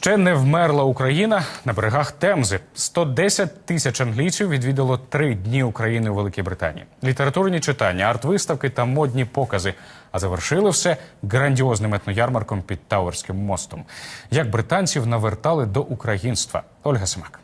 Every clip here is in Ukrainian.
Ще не вмерла Україна на берегах Темзи. 110 тисяч англійців відвідало три дні України у Великій Британії. Літературні читання, арт-виставки та модні покази. А завершили все грандіозним етноярмарком під Тауерським мостом. Як британців навертали до українства. Ольга Семак.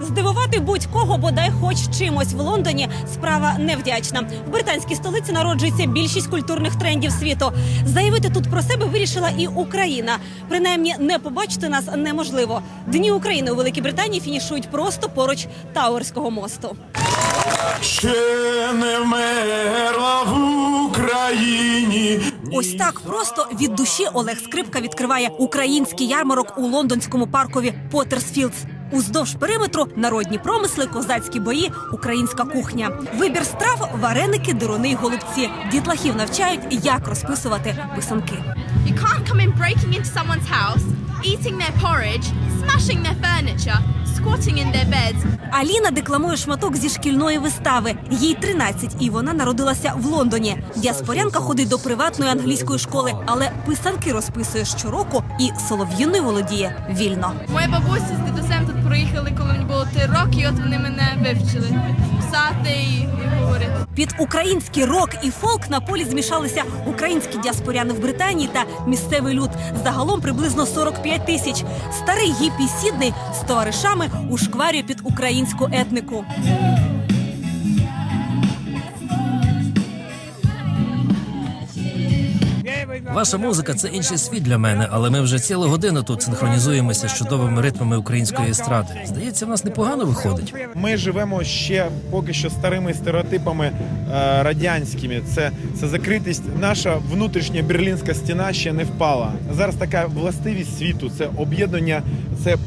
Здивувати будь-кого, бодай хоч чимось в Лондоні справа невдячна. В британській столиці народжується більшість культурних трендів світу. Заявити тут про себе вирішила і Україна. Принаймні, не побачити нас неможливо. Дні України у Великій Британії фінішують просто поруч Тауерського мосту. Ще не вмерла в Україні. Ось так просто від душі Олег Скрипка відкриває український ярмарок у лондонському паркові Поттерсфілдс. Уздовж периметру народні промисли, козацькі бої, українська кухня. Вибір страв вареники, дирони й голубці. Дітлахів навчають, як розписувати писанки. You can't come in breaking into someone's house, eating their porridge, smashing their furniture, squatting in their beds. Аліна декламує шматок зі шкільної вистави. Їй 13, і вона народилася в Лондоні. Діаспорянка ходить до приватної англійської школи, але писанки розписує щороку і солов'їною володіє вільно. Моя бабуся з дідусем тут проїхали, коли мені було три роки, і от вони мене вивчили писати і, говорити. Під український рок і фолк на полі змішалися українські діаспоряни в Британії та місцевий люд. Загалом приблизно 45 тисяч. Старий гіпі Сідний з товаришами у шкварі під українську етнику. Ваша музика це інший світ для мене, але ми вже цілу годину тут синхронізуємося з чудовими ритмами української естради. Здається, в нас непогано виходить. Ми живемо ще поки що старими стереотипами е, радянськими. Це, це закритість. Наша внутрішня берлінська стіна ще не впала. Зараз така властивість світу. Це об'єднання, це, е,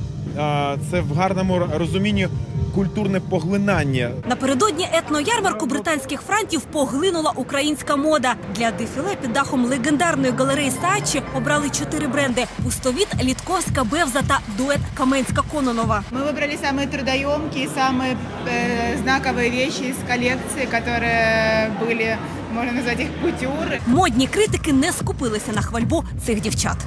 це в гарному розумінні культурне поглинання. Напередодні етноярмарку британських франтів поглинула українська мода. Для дефіле під дахом легендарної галереї Саачі обрали чотири бренди: пустовіт, Літковська, Бевза та дует Каменська Кононова. Мы выбрали самые трудоемкие, самые э, знаковые вещи из коллекции, которые были, можно назвать их кутюры. Модні критики не скупилися на хвальбу цих дівчат.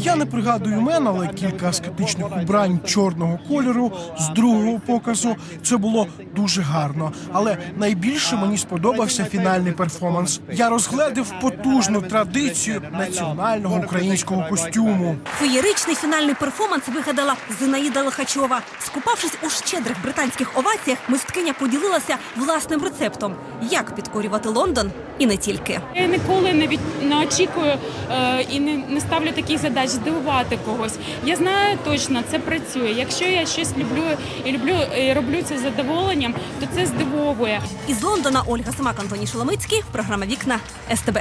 Я не пригадую імен, але кілька аскетичних убрань чорного кольору з другого показу. Це було дуже гарно. Але найбільше мені сподобався фінальний перформанс. Я розгледив потужну традицію національного українського костюму. Феєричний фінальний перформанс вигадала Зинаїда Лихачова. Скупавшись у щедрих британських оваціях, мисткиня поділилася власним рецептом, як підкорювати Лондон і не тільки. Я ніколи не від не очікую е, і не, не ставлю таких задач здивувати когось. Я знаю точно, це працює. Якщо я щось люблю і люблю і роблю це з задоволенням, то це здивовує. Із Лондона Ольга Самак, Антоній Шоломицький, програма Вікна СТБ.